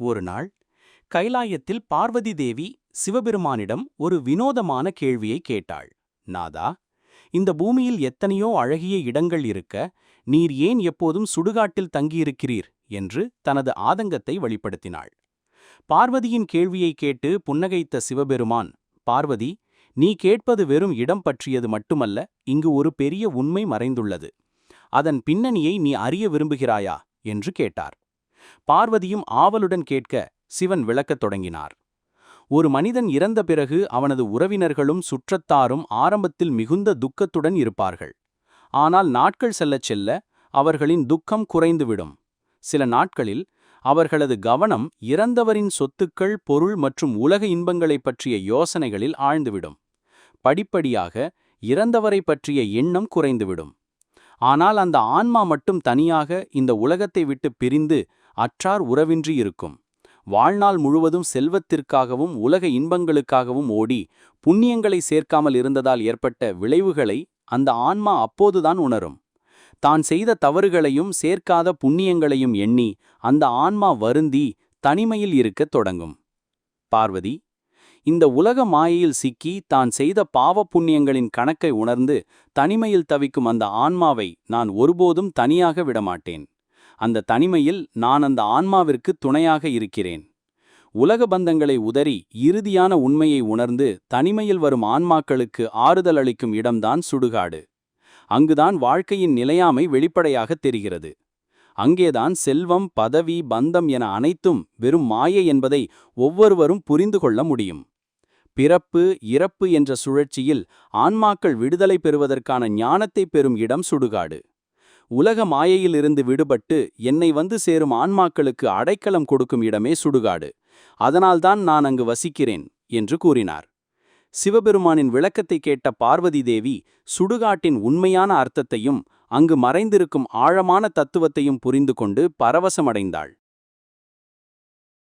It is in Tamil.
ஒரு நாள் கைலாயத்தில் பார்வதி தேவி சிவபெருமானிடம் ஒரு வினோதமான கேள்வியை கேட்டாள். நாதா இந்த பூமியில் எத்தனையோ அழகிய இடங்கள் இருக்க நீர் ஏன் எப்போதும் சுடுகாட்டில் தங்கியிருக்கிறீர்? என்று தனது ஆதங்கத்தை வெளிப்படுத்தினாள். பார்வதியின் கேள்வியை கேட்டு புன்னகைத்த சிவபெருமான் பார்வதி நீ கேட்பது வெறும் இடம் பற்றியது மட்டுமல்ல இங்கு ஒரு பெரிய உண்மை மறைந்துள்ளது. அதன் பின்னணியை நீ அறிய விரும்புகிறாயா? என்று கேட்டார். பார்வதியும் ஆவலுடன் கேட்க சிவன் விளக்கத் தொடங்கினார். ஒரு மனிதன் இறந்த பிறகு அவனது உறவினர்களும் சுற்றத்தாரும் ஆரம்பத்தில் மிகுந்த துக்கத்துடன் இருப்பார்கள். ஆனால் நாட்கள் செல்லச் செல்ல அவர்களின் துக்கம் குறைந்துவிடும். சில நாட்களில் அவர்களது கவனம் இறந்தவரின் சொத்துக்கள் பொருள் மற்றும் உலக இன்பங்களைப் பற்றிய யோசனைகளில் ஆழ்ந்துவிடும். படிப்படியாக இறந்தவரை பற்றிய எண்ணம் குறைந்துவிடும். ஆனால் அந்த ஆன்மா மட்டும் தனியாக இந்த உலகத்தை விட்டு பிரிந்து அற்றார் உறவின்றி இருக்கும். வாழ்நாள் முழுவதும் செல்வத்திற்காகவும் உலக இன்பங்களுக்காகவும் ஓடி புண்ணியங்களை சேர்க்காமல் இருந்ததால் ஏற்பட்ட விளைவுகளை அந்த ஆன்மா அப்போதுதான் உணரும். தான் செய்த தவறுகளையும் சேர்க்காத புண்ணியங்களையும் எண்ணி அந்த ஆன்மா வருந்தி தனிமையில் இருக்கத் தொடங்கும். பார்வதி இந்த உலக மாயையில் சிக்கி தான் செய்த பாவ புண்ணியங்களின் கணக்கை உணர்ந்து தனிமையில் தவிக்கும் அந்த ஆன்மாவை நான் ஒருபோதும் தனியாக விடமாட்டேன். அந்த தனிமையில் நான் அந்த ஆன்மாவிற்கு துணையாக இருக்கிறேன். உலக பந்தங்களை உதறி இறுதியான உண்மையை உணர்ந்து தனிமையில் வரும் ஆன்மாக்களுக்கு ஆறுதல் அளிக்கும் இடம்தான் சுடுகாடு. அங்குதான் வாழ்க்கையின் நிலையாமை வெளிப்படையாகத் தெரிகிறது. அங்கேதான் செல்வம் பதவி பந்தம் என அனைத்தும் வெறும் மாயை என்பதை ஒவ்வொருவரும் புரிந்து கொள்ள முடியும். பிறப்பு இறப்பு என்ற சுழற்சியில் ஆன்மாக்கள் விடுதலை பெறுவதற்கான ஞானத்தை பெறும் இடம் சுடுகாடு. உலக மாயையிலிருந்து விடுபட்டு என்னை வந்து சேரும் ஆன்மாக்களுக்கு அடைக்கலம் கொடுக்கும் இடமே சுடுகாடு. அதனால்தான் நான் அங்கு வசிக்கிறேன் என்று கூறினார். சிவபெருமானின் விளக்கத்தை கேட்ட பார்வதி தேவி சுடுகாட்டின் உண்மையான அர்த்தத்தையும் அங்கு மறைந்திருக்கும் ஆழமான தத்துவத்தையும் புரிந்து கொண்டு பரவசமடைந்தாள்.